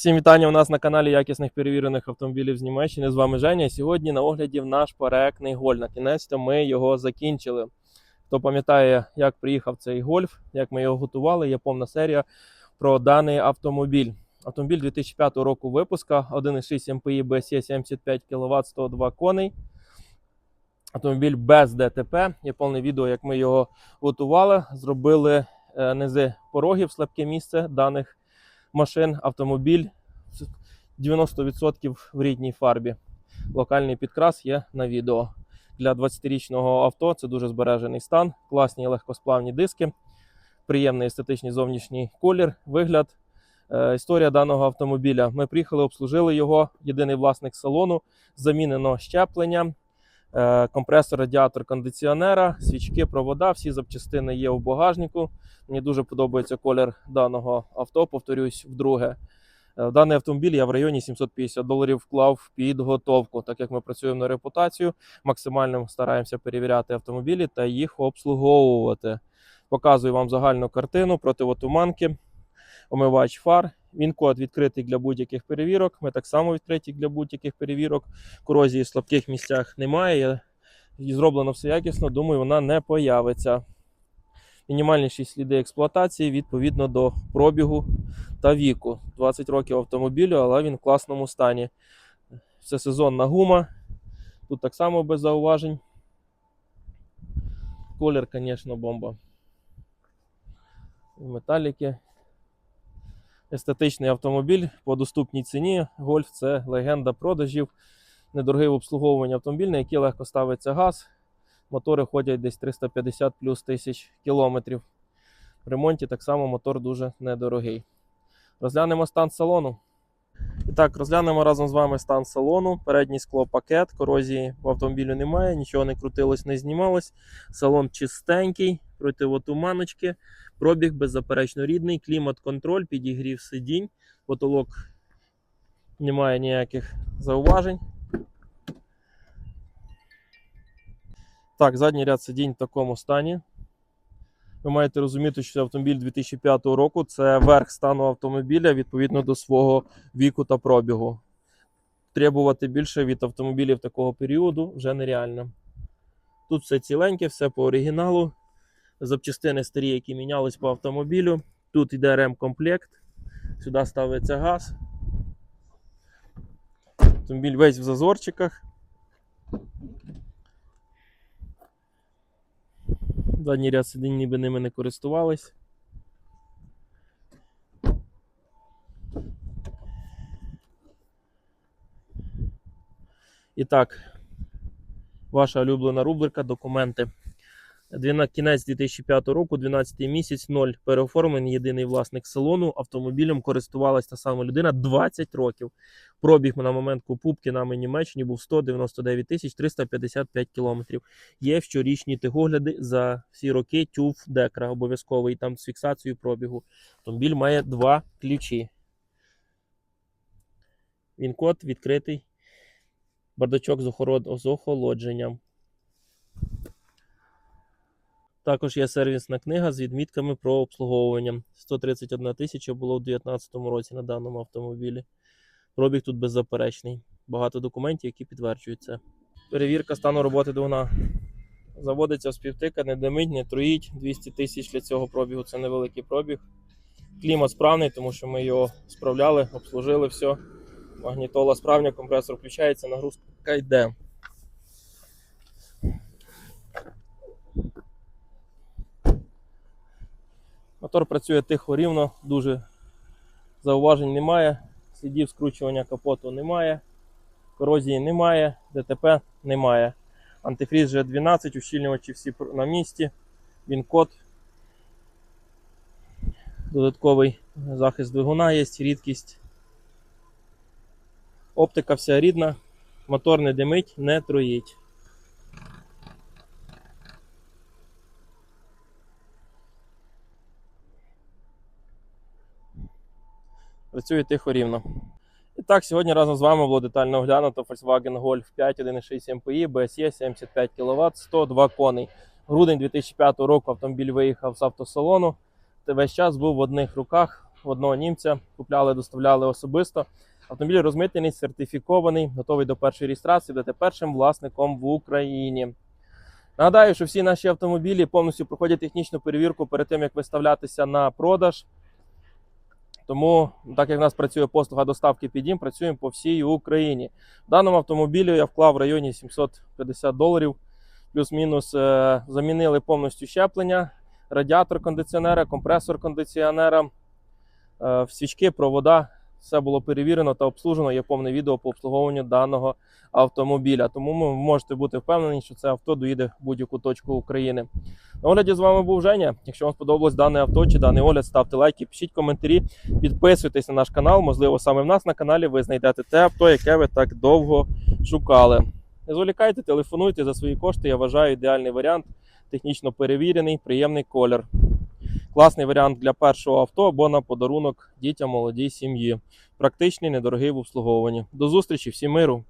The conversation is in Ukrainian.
Всім вітання у нас на каналі якісних перевірених автомобілів з Німеччини. З вами Женя. Сьогодні на огляді наш проектний гольф. На кінець ми його закінчили. Хто пам'ятає, як приїхав цей гольф, як ми його готували, є повна серія про даний автомобіль. Автомобіль 2005 року випуска, 1,6 МПІ BSE 75 кВт, 102 коней. Автомобіль без ДТП. Є повне відео, як ми його готували. Зробили е, низи порогів, слабке місце даних машин, автомобіль 90% в рідній фарбі. Локальний підкрас є на відео. Для 20-річного авто це дуже збережений стан, класні легкосплавні диски, приємний естетичний зовнішній колір, вигляд. Е, Історія даного автомобіля. Ми приїхали, обслужили його. Єдиний власник салону, замінено щеплення, компресор, радіатор кондиціонера, свічки, провода. Всі запчастини є в багажнику. Мені дуже подобається колір даного авто. Повторюсь вдруге. Е, В даний автомобіль я в районі 750 доларів вклав в підготовку, так як ми працюємо на репутацію. Максимально стараємося перевіряти автомобілі та їх обслуговувати. Показую вам загальну картину противотуманки, омивач фар. Він код відкритий для будь-яких перевірок. Ми так само відкриті для будь-яких перевірок. Корозії в слабких місцях немає. І зроблено все якісно. Думаю, вона не появиться. Мінімальніші сліди експлуатації відповідно до пробігу та віку. 20 років автомобілю, але він в класному стані. Це сезонна гума. Тут так само без зауважень. Колір, звісно, бомба. Металіки. Естетичний автомобіль по доступній ціні. Гольф це легенда продажів. Недорогий в обслуговуванні автомобіль, на який легко ставиться газ. Мотори ходять десь 350 плюс тисяч кілометрів. В ремонті так само мотор дуже недорогий. Розглянемо стан салону. І так, розглянемо разом з вами стан салону. Передній склопакет, корозії в автомобілю немає, нічого не крутилось, не знімалось. Салон чистенький, противотуманочки, пробіг беззаперечно рідний, клімат-контроль, підігрів сидінь, потолок немає ніяких зауважень. Так, задній ряд сидінь в такому стані. Ви маєте розуміти, що автомобіль 2005 року це верх стану автомобіля відповідно до свого віку та пробігу. Требувати більше від автомобілів такого періоду вже нереально. Тут все ціленьке, все по оригіналу. Запчастини старі, які мінялись по автомобілю. Тут йде ремкомплект. Сюди ставиться газ. Автомобіль весь в зазорчиках. Задній ряд сидінь ніби ними не користувались. І так, ваша улюблена рубрика документи. Кінець 2005 року, 12 місяць, 0 переоформлений, єдиний власник салону. Автомобілем користувалась та сама людина 20 років. Пробіг на момент покупки нами Німеччині був 199 тисяч 355 кілометрів. Є щорічні тигогляди за всі роки тюф декра обов'язковий там з фіксацією пробігу. Автомобіль має два ключі. Він код відкритий. Бардачок з охолодженням. Також є сервісна книга з відмітками про обслуговування. 131 тисяча було в 2019 році на даному автомобілі. Пробіг тут беззаперечний. Багато документів, які підтверджують це. Перевірка стану роботи двигуна. Заводиться співтика, не димить, не троїть. 200 тисяч для цього пробігу це невеликий пробіг. Клімат справний, тому що ми його справляли, обслужили все. Магнітола справня, компресор включається, нагрузка йде. Мотор працює тихо рівно, дуже зауважень немає, слідів скручування капоту немає, корозії немає, ДТП немає. Антифріз G12, ущільнювачі всі на місці, він код. Додатковий захист двигуна є, рідкість. Оптика вся рідна, мотор не димить, не троїть. Працює тихо рівно. І так, сьогодні разом з вами було детально оглянуто Volkswagen Golf 5 1.6 MPI, BSE 75 кВт, 102 коней. Грудень 2005 року автомобіль виїхав з автосалону. Весь час був в одних руках одного німця. Купляли, доставляли особисто. Автомобіль розмитнений, сертифікований, готовий до першої реєстрації, будете першим власником в Україні. Нагадаю, що всі наші автомобілі повністю проходять технічну перевірку перед тим, як виставлятися на продаж. Тому, так як в нас працює послуга доставки під дім, працюємо по всій Україні. В даному автомобілі я вклав в районі 750 доларів. Плюс-мінус е, замінили повністю щеплення, радіатор кондиціонера, компресор кондиціонера, е, свічки, провода. Все було перевірено та обслужено. Є повне відео по обслуговуванню даного автомобіля. Тому ви можете бути впевнені, що це авто доїде в будь-яку точку України. На огляді з вами був Женя. Якщо вам сподобалось дане авто чи даний огляд, ставте лайки, пишіть коментарі, підписуйтесь на наш канал. Можливо, саме в нас на каналі ви знайдете те авто, яке ви так довго шукали. Не зволікайте, телефонуйте за свої кошти. Я вважаю ідеальний варіант, технічно перевірений, приємний колір. Класний варіант для першого авто або на подарунок дітям молодій сім'ї. Практичний, недорогий в обслуговуванні. До зустрічі, всім миру!